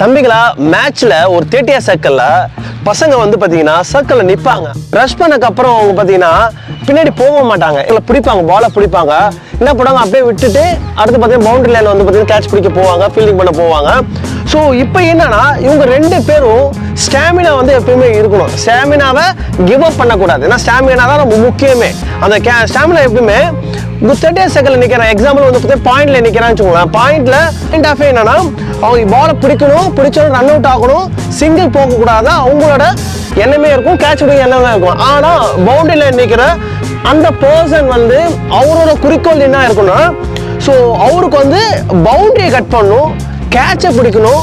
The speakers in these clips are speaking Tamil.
தம்பிகளா மேட்ச்ல ஒரு தேர்ட்டியா சர்க்கிள்ல பசங்க வந்து பாத்தீங்கன்னா சர்க்கிள்ல நிப்பாங்க. ரஷ் பண்ணக்கு அப்புறம் அவங்க பாத்தீங்கன்னா பின்னாடி போக மாட்டாங்க. இல்லை பிடிப்பாங்க பாலை பிடிப்பாங்க. என்ன பண்ணுவாங்க? அப்படியே விட்டுட்டு அடுத்து பார்த்தீங்கன்னா பவுண்டரி லைன் வந்து பார்த்தீங்கன்னா கேட்ச் பிடிக்க போவாங்க ஃபீல்டிங் பண்ண போவாங்க. ஸோ இப்போ என்னன்னா இவங்க ரெண்டு பேரும் ஸ்டாமினா வந்து எப்பயுமே இருக்கணும். ஸ்டாமினாவை கிவ் அப் பண்ணக்கூடாது. ஏன்னா ஸ்டாமினா தான் ரொம்ப முக்கியமே. அந்த கே ஸ்டாமினா எப்பயுமே தேர்ட்டி செகண்ட்ல நிற்கிறேன் எக்ஸாம்பிள் வந்து பார்த்தீங்கன்னா பாயிண்ட்ல நிற்கிறான்னு வச்சுக்கோங்களேன். பாயிண்ட்ல பாயிண்ட் ஆஃப் என்னன்னா அவங்க பாலை பிடிக்கணும் பிடிச்சோம் ரன் அவுட் ஆகணும் சிங்கிள் போகக்கூடாது. அவங்களோட எண்ணமே இருக்கும் கேட்ச் பிடிக்க எண்ணமே இருக்கும். ஆனால் பவுண்டரியில் நிற்கிற அந்த பர்சன் வந்து அவரோட குறிக்கோள் என்ன இருக்குன்னா ஸோ அவருக்கு வந்து பவுண்டரியை கட் பண்ணணும் கேட்சை பிடிக்கணும்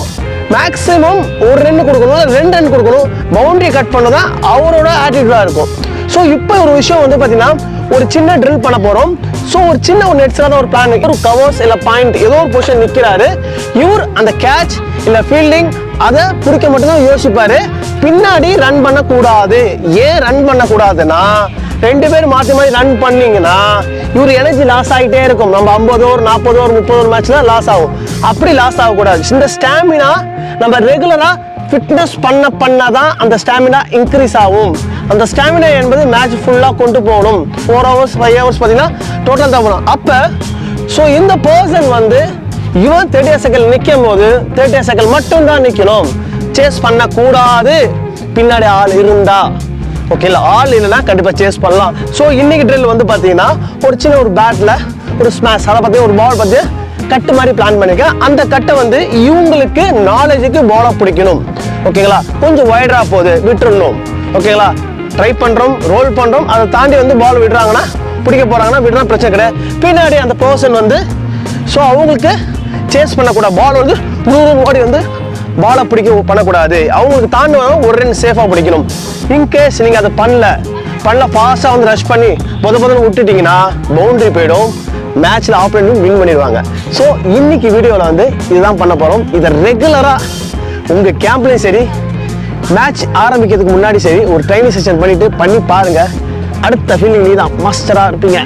மேக்ஸிமம் ஒரு ரன் கொடுக்கணும் ரெண்டு ரன் கொடுக்கணும் பவுண்டரியை கட் பண்ணதான் அவரோட ஆட்டிடியூடாக இருக்கும். ஸோ இப்போ ஒரு விஷயம் வந்து பார்த்தீங்கன்னா ஒரு சின்ன ட்ரில் பண்ண போகிறோம் ஸோ ஒரு சின்ன ஒரு நெட்ஸான ஒரு பிளான் ஒரு கவர்ஸ் இல்லை பாயிண்ட் ஏதோ ஒரு பொசிஷன் நிற்கிறாரு இவர் அந்த கேட்ச் இல்லை ஃபீல்டிங் அதை பிடிக்க மட்டும்தான் யோசிப்பாரு. பின்னாடி ரன் பண்ணக்கூடாது. ஏன் ரன் பண்ணக்கூடாதுன்னா ரெண்டு பேரும் மாற்றி மாற்றி ரன் பண்ணீங்கன்னா இவர் எனர்ஜி லாஸ் ஆகிட்டே இருக்கும். நம்ம ஐம்பது ஓவர் நாற்பது ஓவர் முப்பது ஓவர் மேட்ச்ல லாஸ் ஆகும். அப்படி லாஸ் ஆகக்கூடாது. இந்த ஸ்டாமினா நம்ம ரெகுலராக ஃபிட்னஸ் பண்ண பண்ண தான் அந்த ஸ்டாமினா இன்க்ரீஸ் ஆகும். அந்த ஸ்டாமினா என்பது மேட்ச் ஃபுல்லாக கொண்டு போகணும். ஃபோர் ஹவர்ஸ் ஃபைவ் ஹவர்ஸ் பார்த்தீங்கன்னா டோட்டல் தான் போகணும். அப்போ ஸோ இந்த பர்சன் வந்து இவன் தேர்ட்டியா செகண்ட் நிற்கும் போது தேர்ட்டியா செகண்ட் மட்டும்தான் நிற்கணும் சேஸ் பண்ணக்கூடாது. பின்னாடி ஆள் இருந்தால் ஓகே ஓகேல ஆள் இல்லைன்னா கண்டிப்பாக சேஸ் பண்ணலாம். ஸோ இன்னைக்கு ட்ரில் வந்து பார்த்தீங்கன்னா ஒரு சின்ன ஒரு பேட்டில் ஒரு ஸ்மாஷ் அதை பற்றி ஒரு பால் பார்த்து கட்டு மாதிரி பிளான் பண்ணியிருக்கேன் அந்த கட்டை வந்து இவங்களுக்கு நாலேஜுக்கு பாலாக பிடிக்கணும். ஓகேங்களா கொஞ்சம் வைடரா போகுது விட்டுறணும். ஓகேங்களா ட்ரை பண்ணுறோம் ரோல் பண்ணுறோம் அதை தாண்டி வந்து பால் விடுறாங்கன்னா பிடிக்க போகிறாங்கன்னா விடுறா பிரச்சனை கிடையாது. பின்னாடி அந்த பர்சன் வந்து ஸோ அவங்களுக்கு சேஸ் பண்ணக்கூடாது பால் வந்து நூறு ஓடி வந்து பாலை பிடிக்க பண்ணக்கூடாது. அவங்களுக்கு தாண்டி ஒரு ரன் சேஃபாக பிடிக்கணும். இன்கேஸ் நீங்கள் அதை பண்ணல பண்ணல ஃபாஸ்ட்டாக வந்து ரஷ் பண்ணி பொத பொதன்னு விட்டுட்டிங்கன்னா பவுண்டரி போயிடும். மேட்ச்சில் ஆப்ரேட்டும் வின் பண்ணிடுவாங்க. ஸோ இன்னைக்கு வீடியோவில் வந்து இதுதான் பண்ண போகிறோம் இதை ரெகுலராக உங்கள் கேம்ப்லேயும் சரி மேட்ச் ஆரம்பிக்கிறதுக்கு முன்னாடி சரி ஒரு ட்ரைனிங் செஷன் பண்ணிட்டு பண்ணி பாருங்க. அடுத்த ஃபீலிங் நீ தான் மாஸ்டராக இருப்பீங்க.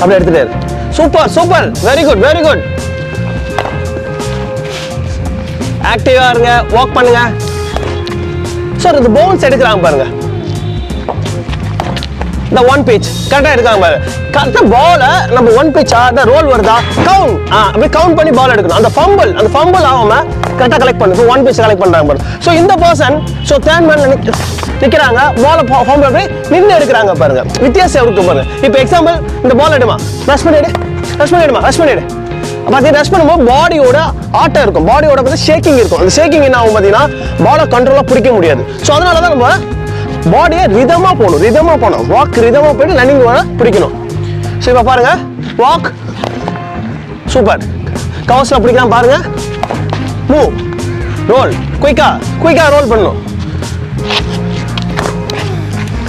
அப்படியே எடுத்துகிட்டு super super very good very good ஆக்டிவாக இருங்க வாக் பண்ணுங்க. சார் இந்த பவுன்ஸ் எடுக்கிறாங்க பாருங்க. இந்த ஒன் பீச் கரெக்டாக எடுக்காங்க பாரு. கரெக்டாக பாலை நம்ம ஒன் பீச்சா அந்த ரோல் வருதா? கவுண்ட் ஆ அப்படி கவுண்ட் பண்ணி பால் எடுக்கணும். அந்த ஃபம்பிள் அந்த ஃபம்பிள் ஆகாம கரெக்டாக கலெக்ட் பண்ணு. ஒன் பீச் கலெக்ட் பண்ணுறாங்க பாரு. ஸோ இந்த பர்சன் ஸோ தேர்ட் மேன் நிற்கிறாங்க பாலை ஃபம்பிள் போய் நின்று எடுக்கிறாங்க பாருங்க. வித்தியாசம் இருக்கு பாருங்க. இப்போ எக்ஸாம்பிள் இந்த பால் எடுமா? ரஷ் பண்ணிடு ரஷ் பண்ணிடுமா ரஷ் பண்ணிடு பார்த்தீங்கன்னா ரஷ் பண்ணும்போது பாடியோட ஆட்டம் இருக்கும். பாடியோட பார்த்து ஷேக்கிங் இருக்கும். அந்த ஷேக்கிங் என்ன ஆகும் பார்த்தீங்கன்னா பாலை கண்ட்ரோலாக பிடிக்க முடியாது. ஸோ அதனால தான் நம்ம பாடியை ரிதமாக போகணும் ரிதமாக போகணும் வாக் ரிதமாக போயிட்டு ரன்னிங் வர பிடிக்கணும். ஸோ இப்போ பாருங்கள் வாக் சூப்பர் கவர்ஸில் பிடிக்கலாம் பாருங்கள் மூவ் ரோல் குயிக்கா குயிக்கா ரோல் பண்ணணும்.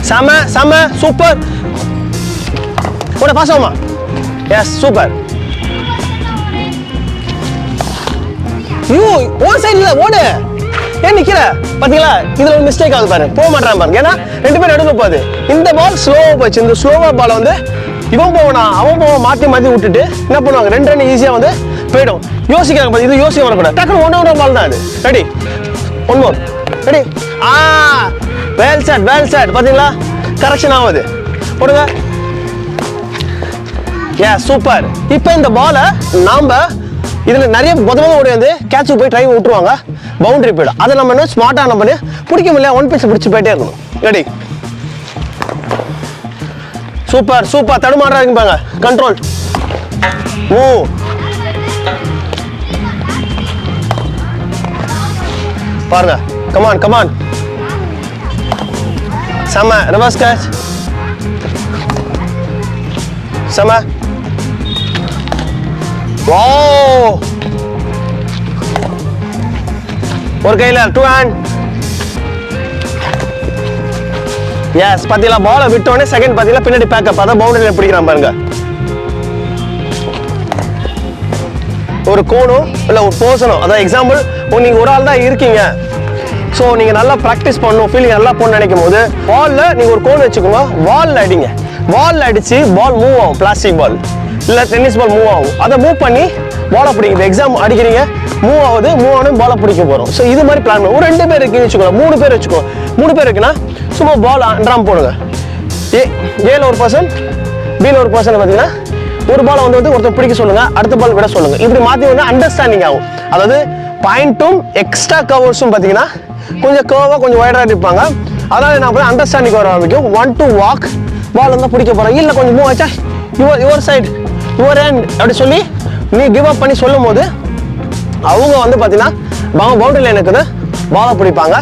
செம செம சூப்பர் ஓட பாசமா எஸ் சூப்பர் ஐயோ ஓன் இல்லை ஓடு. ஏன் நிக்கிற? பாத்தீங்களா? இதுல ஒரு மிஸ்டேக் ஆகுது பாரு. போக மாட்டான் பாருங்க ஏன்னா ரெண்டு பேரும் நடுவில் போகுது. இந்த பால் ஸ்லோவா போச்சு. இந்த ஸ்லோவா பால் வந்து இவன் போவனா அவன் போவன் மாத்தி மாத்தி விட்டுட்டு என்ன பண்ணுவாங்க? ரெண்டு ரன் ஈஸியா வந்து போயிடும். யோசிக்கிறாங்க பாரு. இது யோசிக்க வரக்கூடாது. டக்குனு ஒன்று ஒன்று பால் தான் அது. ரெடி ஒன் மோர் ரெடி ஆ வேல் சாட் வேல் சாட் பாத்தீங்களா? கரெக்ஷன் ஆகுது. போடுங்க. ஏ சூப்பர் இப்போ இந்த பாலை நாம இதில் நிறைய புதமாக ஓடி வந்து கேட்ச் போய் ட்ரைவ் விட்டுருவாங்க. பவுண்டரி போயிடும். அதை நம்ம என்ன ஸ்மார்ட்டாக நம்ம பண்ணி பிடிக்க முடியல ஒன் பீஸ் பிடிச்சி போயிட்டே இருக்கணும். ரெடி சூப்பர் சூப்பர் தடுமாறாங்க பாருங்க. கண்ட்ரோல் ஓ பாருங்க. கமான் கமான் செம. ரிவர்ஸ் கேட்ச் செம. ஒரு கையில் டூ ஹேண்ட் எஸ் பார்த்தீங்களா பாலை விட்டோடனே செகண்ட் பார்த்தீங்களா பின்னாடி பேக்கப் அதான் பவுண்டரியில் பிடிக்கிறான் பாருங்க. ஒரு கோணும் இல்லை ஒரு போசனும் அதான் எக்ஸாம்பிள் நீங்கள் ஒரு ஆள் தான் இருக்கீங்க. ஸோ நீங்கள் நல்லா ப்ராக்டிஸ் பண்ணணும். ஃபீலிங் நல்லா போகணும்னு நினைக்கும் போது வாலில் நீங்கள் ஒரு கோன் வச்சுக்கோங்க வாலில் அடிங்க. வாலில் அடித்து பால் மூவ் ஆகும். பிளாஸ்டிக் பால் இல்லை டென்னிஸ் பால் மூவ் ஆகும். அதை மூவ் பண்ணி பாலை பிடிக்குது. எக்ஸாம் அடிக்கிறீங்க மூவ் ஆகுது மூவ் ஆகணும் பாலை பிடிக்க போகிறோம் ஸோ இது மாதிரி பிளான் ஒரு ரெண்டு பேர் இருக்குன்னு வச்சுக்கோ மூணு பேர் வச்சுக்கோ. மூணு பேர் இருக்குன்னா சும்மா பால் அன்றாம் போடுங்க. ஏ ஏல ஒரு பர்சன் பியில் ஒரு பர்சன் பார்த்தீங்கன்னா ஒரு பாலை வந்து வந்து ஒருத்தர் பிடிக்க சொல்லுங்க அடுத்த பால் விட சொல்லுங்க. இப்படி மாற்றி வந்து அண்டர்ஸ்டாண்டிங் ஆகும். அதாவது பாயிண்ட்டும் எக்ஸ்ட்ரா கவர்ஸும் பார்த்தீங்கன்னா கொஞ்சம் கர்வாக கொஞ்சம் வைடராக இருப்பாங்க. அதனால என்ன போய் அண்டர்ஸ்டாண்டிங் வர ஆரம்பிக்கும். ஒன் டு வாக் பால் வந்து பிடிக்க போகிறேன் இல்லை கொஞ்சம் மூவ் ஆச்சா your your side your hand அப்படி சொல்லி நீ கிவ் அப் பண்ணி சொல்லும் போது அவங்க வந்து பார்த்தீங்கன்னா பவுண்டரி எனக்கு வந்து பாலை பிடிப்பாங்க.